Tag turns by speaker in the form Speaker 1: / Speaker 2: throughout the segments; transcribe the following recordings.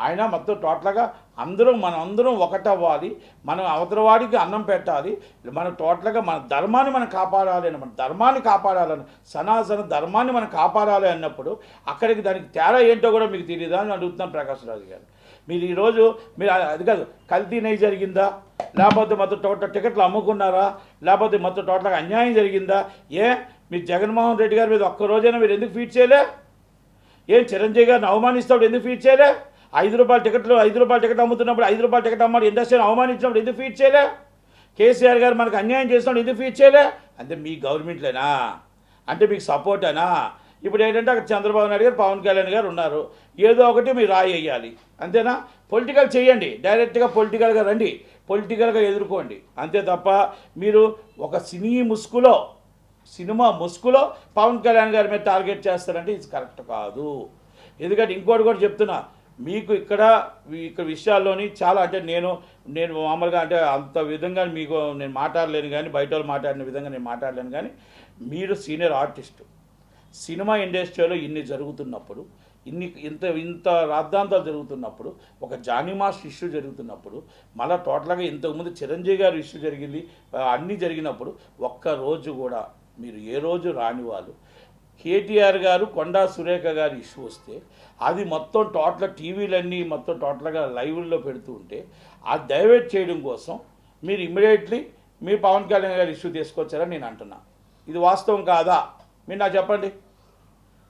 Speaker 1: ఆయన మొత్తం టోటల్గా అందరం మనం అందరం ఒకటవ్వాలి. మనం అవతలవాడికి అన్నం పెట్టాలి. మనం టోటల్గా మన ధర్మాన్ని మనం కాపాడాలి అని మన ధర్మాన్ని కాపాడాలని సనాతన ధర్మాన్ని మనం కాపాడాలి అన్నప్పుడు అక్కడికి దానికి తేడా ఏంటో కూడా మీకు తెలియదా అని అడుగుతున్నాను ప్రకాశ్ రాజు గారు. మీరు ఈరోజు మీరు అది కాదు కల్తీ నెయ్యి జరిగిందా? లేకపోతే మొత్తం టోటల్ టికెట్లు అమ్ముకున్నారా? లేకపోతే మొత్తం టోటల్గా అన్యాయం జరిగిందా? ఏ? మీరు జగన్మోహన్ రెడ్డి గారి మీద ఒక్క రోజైనా మీరు ఎందుకు ఫీట్ చేయలే? ఏం చిరంజీవి గారిని అవమానిస్తాడు ఎందుకు ఫీట్ చేయలే? ఐదు రూపాయల టికెట్లు ఐదు రూపాయల టికెట్ అమ్ముతున్నప్పుడు ఐదు రూపాయల టికెట్ అమ్మాడు ఇండస్ట్రీని అవమానించినప్పుడు ఎందుకు ఫీట్ చేయలే? కేసీఆర్ గారు మనకు అన్యాయం చేసినప్పుడు ఎందుకు ఫీట్ చేయలే? అంటే మీ గవర్నమెంట్లేనా? అంటే మీకు సపోర్టేనా ఇప్పుడు ఏంటంటే అక్కడ చంద్రబాబు నాయుడు గారు పవన్ కళ్యాణ్ గారు ఉన్నారు. ఏదో ఒకటి మీరు రాయి వేయాలి. అంతేనా? పొలిటికల్ చేయండి. డైరెక్ట్గా పొలిటికల్గా రండి. పొలిటికల్గా ఎదుర్కోండి. అంతే తప్ప మీరు ఒక సినీ ముసుగులో సినిమా ముసుగులో పవన్ కళ్యాణ్ గారి మీద టార్గెట్ చేస్తారంటే ఇది కరెక్ట్ కాదు. ఎందుకంటే ఇంకోటి కూడా చెప్తున్నా. మీకు ఇక్కడ ఇక్కడ విషయాల్లోని చాలా అంటే నేను నేను మామూలుగా అంటే అంత విధంగా మీకు నేను మాట్లాడలేను కానీ బయట వాళ్ళు మాట్లాడిన విధంగా నేను మాట్లాడలేను కానీ మీరు సీనియర్ ఆర్టిస్టు. సినిమా ఇండస్ట్రీలో ఇన్ని జరుగుతున్నప్పుడు ఇన్ని ఇంత ఇంత రాద్ధాంతాలు జరుగుతున్నప్పుడు ఒక జానిమాస్ ఇష్యూ జరుగుతున్నప్పుడు మళ్ళీ టోటల్గా ఇంతకుముందు చిరంజీవి గారి ఇష్యూ జరిగింది అన్నీ జరిగినప్పుడు ఒక్క రోజు కూడా మీరు ఏ రోజు రాని వాళ్ళు కేటీఆర్ గారు కొండా సురేఖ గారి ఇష్యూ వస్తే అది మొత్తం టోటల్ టీవీలన్నీ మొత్తం టోటల్గా లైవ్లో పెడుతూ ఉంటే ఆ డైవర్ట్ చేయడం కోసం మీరు ఇమ్మీడియట్లీ మీ పవన్ కళ్యాణ్ గారి ఇష్యూ తీసుకొచ్చారని నేను అంటున్నా. ఇది వాస్తవం కాదా? మీరు నాకు చెప్పండి.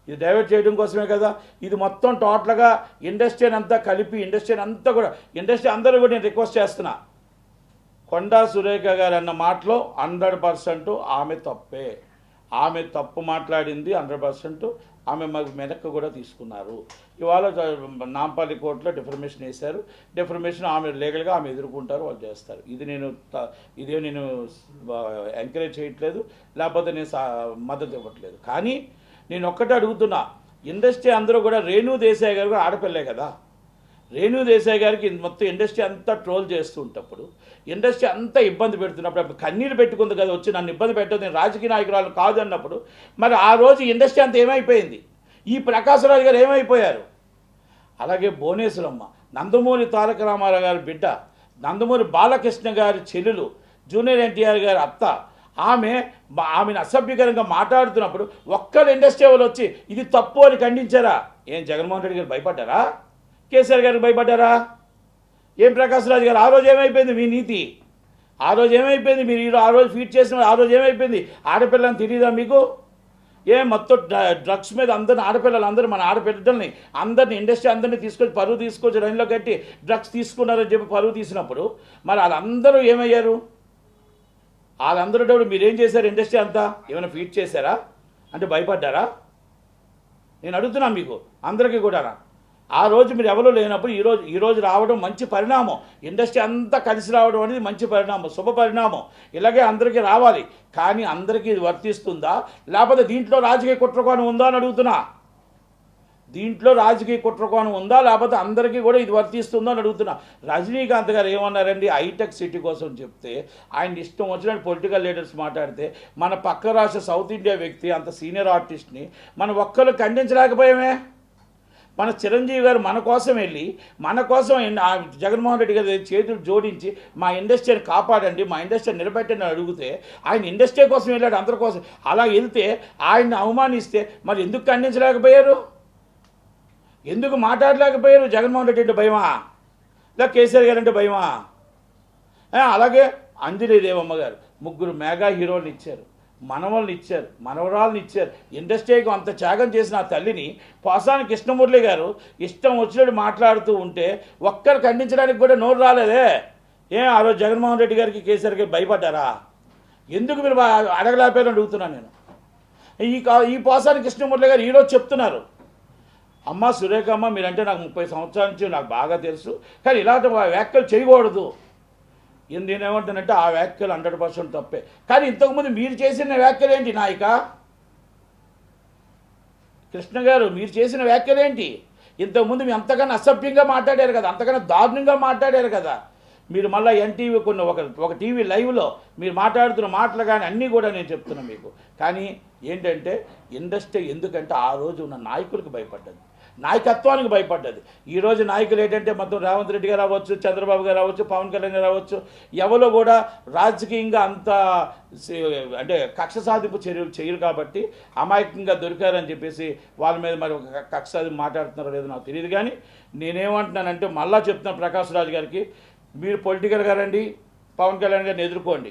Speaker 1: ఇది డైవర్ట్ చేయడం కోసమే కదా? ఇది మొత్తం టోటల్గా ఇండస్ట్రీని అంతా కలిపి ఇండస్ట్రీని అంతా కూడా ఇండస్ట్రీ అందరూ కూడా నేను రిక్వెస్ట్ చేస్తున్నా. కొండా సురేఖ గారు అన్న మాటలో హండ్రెడ్ పర్సెంట్ ఆమె తప్పే. ఆమె తప్పు మాట్లాడింది హండ్రెడ్ పర్సెంట్ ఆమె మాకు వెనక్కి కూడా తీసుకున్నారు. ఇవాళ నాంపల్లి కోర్టులో డిఫర్మేషన్ వేశారు. డిఫర్మేషన్ ఆమె లీగల్గా ఆమె ఎదుర్కొంటారు వాళ్ళు చేస్తారు. ఇది నేను ఇదే నేను ఎంకరేజ్ చేయట్లేదు లేకపోతే నేను సా- మద్దతు ఇవ్వట్లేదు. కానీ నేను ఒక్కటే అడుగుతున్నా ఇండస్ట్రీ అందరూ కూడా రేణు దేశాయ్ గారు కూడా ఆడపిల్లే కదా. రేణు దేశాయ్ గారికి మొత్తం ఇండస్ట్రీ అంతా ట్రోల్ చేస్తూ ఉంటప్పుడు ఇండస్ట్రీ అంతా ఇబ్బంది పెడుతున్నప్పుడు అప్పుడు కన్నీరు పెట్టుకుంది కదా వచ్చి నన్ను ఇబ్బంది పెట్టదు నేను రాజకీయ నాయకురాలు కాదు అన్నప్పుడు మరి ఆ రోజు ఇండస్ట్రీ అంతా ఏమైపోయింది? ఈ ప్రకాశరాజు గారు ఏమైపోయారు? అలాగే భువనేశ్వరమ్మ నందమూరి తారక రామారావు గారి బిడ్డ నందమూరి బాలకృష్ణ గారి చెల్లెలు జూనియర్ ఎన్టీఆర్ గారి అత్త ఆమె ఆమెను అసభ్యకరంగా మాట్లాడుతున్నప్పుడు ఒక్కరు ఇండస్ట్రీ వాళ్ళు వచ్చి ఇది తప్పు అని ఖండించారా? ఏం జగన్మోహన్ రెడ్డి గారు భయపడ్డారా? కేసీఆర్ గారికి భయపడ్డారా? ఏం ప్రకాశ్ రాజు గారు? ఆ రోజు ఏమైపోయింది మీ నీతి? ఆ రోజు ఏమైపోయింది? మీరు ఈరోజు ఆ రోజు ఫీట్ చేసిన ఆ రోజు ఏమైపోయింది? ఆడపిల్లని తెలియదా మీకు? ఏ మొత్తం డ్ర- డ్రగ్స్ మీద అందరిని ఆడపిల్లలు అందరూ మన ఆడపిల్లల్ని అందరిని ఇండస్ట్రీ అందరినీ తీసుకొచ్చి పరువు తీసుకొచ్చి లైన్లో కట్టి డ్రగ్స్ తీసుకున్నారని చెప్పి పరువు తీసినప్పుడు మరి వాళ్ళందరూ ఏమయ్యారు? వాళ్ళందరూ డబ్బులు మీరేం చేశారు ఇండస్ట్రీ అంతా? ఏమైనా ఫీట్ చేశారా? అంటే భయపడ్డారా? నేను అడుగుతున్నా మీకు అందరికీ కూడా ఆ రోజు మీరు ఎవరు లేనప్పుడు ఈరోజు ఈరోజు రావడం మంచి పరిణామం. ఇండస్ట్రీ అంతా కలిసి రావడం అనేది మంచి పరిణామం శుభ పరిణామం. ఇలాగే అందరికీ రావాలి. కానీ అందరికీ ఇది వర్తిస్తుందా? లేకపోతే దీంట్లో రాజకీయ కుట్రకోణం ఉందా అని అడుగుతున్నా. దీంట్లో రాజకీయ కుట్రకోణం ఉందా? లేకపోతే అందరికీ కూడా ఇది వర్తిస్తుందో అని అడుగుతున్నా. రజనీకాంత్ గారు ఏమన్నారండి? హైటెక్ సిటీ కోసం చెప్తే ఆయన ఇష్టం వచ్చినట్టు పొలిటికల్ లీడర్స్ మాట్లాడితే మన పక్క రాష్ట్ర సౌత్ ఇండియా వ్యక్తి అంత సీనియర్ ఆర్టిస్ట్ని మనం ఒక్కరు ఖండించలేకపోయామే. మన చిరంజీవి గారు మన కోసం వెళ్ళి మన కోసం ఆ జగన్మోహన్ రెడ్డి గారి చేతులు జోడించి మా ఇండస్ట్రీని కాపాడండి మా ఇండస్ట్రీని నిలబెట్టండి అని అడిగితే ఆయన ఇండస్ట్రీ కోసం వెళ్ళాడు అందరి కోసం. అలా వెళ్తే ఆయన్ని అవమానిస్తే మరి ఎందుకు ఖండించలేకపోయారు? ఎందుకు మాట్లాడలేకపోయారు జగన్మోహన్ రెడ్డి అంటే భయమా? లేదా కేసీఆర్ గారు అంటే భయమా? అలాగే అంజలి దేవమ్మ గారు ముగ్గురు మెగా హీరోలు ఇచ్చారు. మనవల్ని ఇచ్చారు మనవరాలను ఇచ్చారు ఇండస్ట్రీకి అంత త్యాగం చేసిన ఆ తల్లిని పాసాని కృష్ణమురళి గారు ఇష్టం వచ్చినట్టు మాట్లాడుతూ ఉంటే ఒక్కరు ఖండించడానికి కూడా నోరు రాలేదే. ఏం ఆ రోజు జగన్మోహన్ రెడ్డి గారికి కేసీఆర్ గారికి భయపడ్డారా? ఎందుకు మీరు అడగలేపారని అడుగుతున్నాను నేను. ఈ కా- ఈ పాసాని కృష్ణమురళి గారు ఈరోజు చెప్తున్నారు. అమ్మ సురేఖమ్మ మీరంటే నాకు ముప్పై సంవత్సరాల నుంచి నాకు బాగా తెలుసు. కానీ ఇలాంటి వ్యాఖ్యలు చేయకూడదు. నేను ఏమంటానంటే ఆ వ్యాఖ్యలు హండ్రెడ్ పర్సెంట్ తప్పే. కానీ ఇంతకుముందు మీరు చేసిన వ్యాఖ్యలు ఏంటి నాయక? కృష్ణ గారు మీరు చేసిన వ్యాఖ్యలు ఏంటి? ఇంతకుముందు మీరు అంతకన్నా అసభ్యంగా మాట్లాడారు కదా అంతకన్నా దారుణంగా మాట్లాడారు కదా. మీరు మళ్ళీ ఎన్టీవీ కొన్ని ఒక ఒక టీవీ లైవ్లో మీరు మాట్లాడుతున్న మాటలు కానీ అన్నీ కూడా నేను చెప్తున్నా మీకు. కానీ ఏంటంటే ఇండస్ట్రీ ఎందుకంటే ఆ రోజు ఉన్న నాయకులకు భయపడ్డది. నాయకత్వానికి భయపడ్డది. ఈరోజు నాయకులు ఏంటంటే మొత్తం రేవంత్ రెడ్డి గారు రావచ్చు చంద్రబాబు గారు రావచ్చు పవన్ కళ్యాణ్ గారు రావచ్చు ఎవరో కూడా రాజకీయంగా అంత అంటే కక్ష సాధింపు చర్యలు చేయరు కాబట్టి అమాయకంగా దొరికారని చెప్పేసి వాళ్ళ మీద మరి ఒక కక్ష సాధింపు మాట్లాడుతున్నారో లేదో నాకు తెలియదు కానీ నేనేమంటున్నానంటే మళ్ళా చెప్తున్నా ప్రకాష్ రాజు గారికి మీరు పొలిటికల్గా రండి పవన్ కళ్యాణ్ గారిని ఎదుర్కోండి.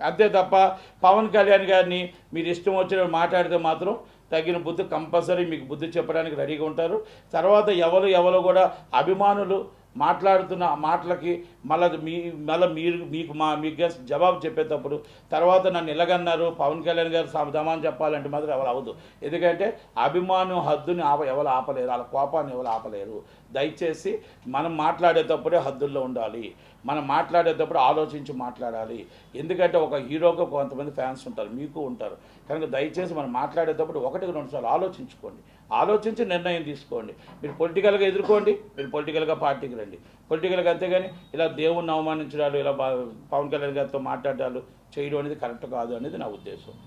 Speaker 1: అంతే తప్ప పవన్ కళ్యాణ్ గారిని మీరు ఇష్టం వచ్చిన మాట్లాడితే మాత్రం తగిన బుద్ధి కంపల్సరీ మీకు బుద్ధి చెప్పడానికి రెడీగా ఉంటారు. తర్వాత ఎవరు ఎవరు కూడా అభిమానులు మాట్లాడుతున్న మాటలకి మళ్ళీ మీ మళ్ళీ మీరు మీకు మా మీకు జవాబు చెప్పేటప్పుడు తర్వాత నన్ను ఇలాగన్నారు పవన్ కళ్యాణ్ గారు సమాధానం చెప్పాలంటే మాత్రం ఎవరు అవ్వదు. ఎందుకంటే అభిమానం హద్దుని ఆప ఎవరు ఆపలేరు. వాళ్ళ కోపాన్ని ఎవరు ఆపలేరు. దయచేసి మనం మాట్లాడేటప్పుడే హద్దుల్లో ఉండాలి. మనం మాట్లాడేటప్పుడు ఆలోచించి మాట్లాడాలి. ఎందుకంటే ఒక హీరోకు కొంతమంది ఫ్యాన్స్ ఉంటారు. మీకు ఉంటారు. కనుక దయచేసి మనం మాట్లాడేటప్పుడు ఒకటికి రెండుసార్లు ఆలోచించుకోండి. ఆలోచించి నిర్ణయం తీసుకోండి. మీరు పొలిటికల్గా ఎదుర్కోండి మీరు పొలిటికల్గా పార్టీకి రండి. పొలిటికల్గా అంతేగాని ఇలా దేవుణ్ణి అవమానించడాలు ఇలా బా- పవన్ కళ్యాణ్ గారితో మాట్లాడాలు చేయడం అనేది కరెక్ట్ కాదు అనేది నా ఉద్దేశం.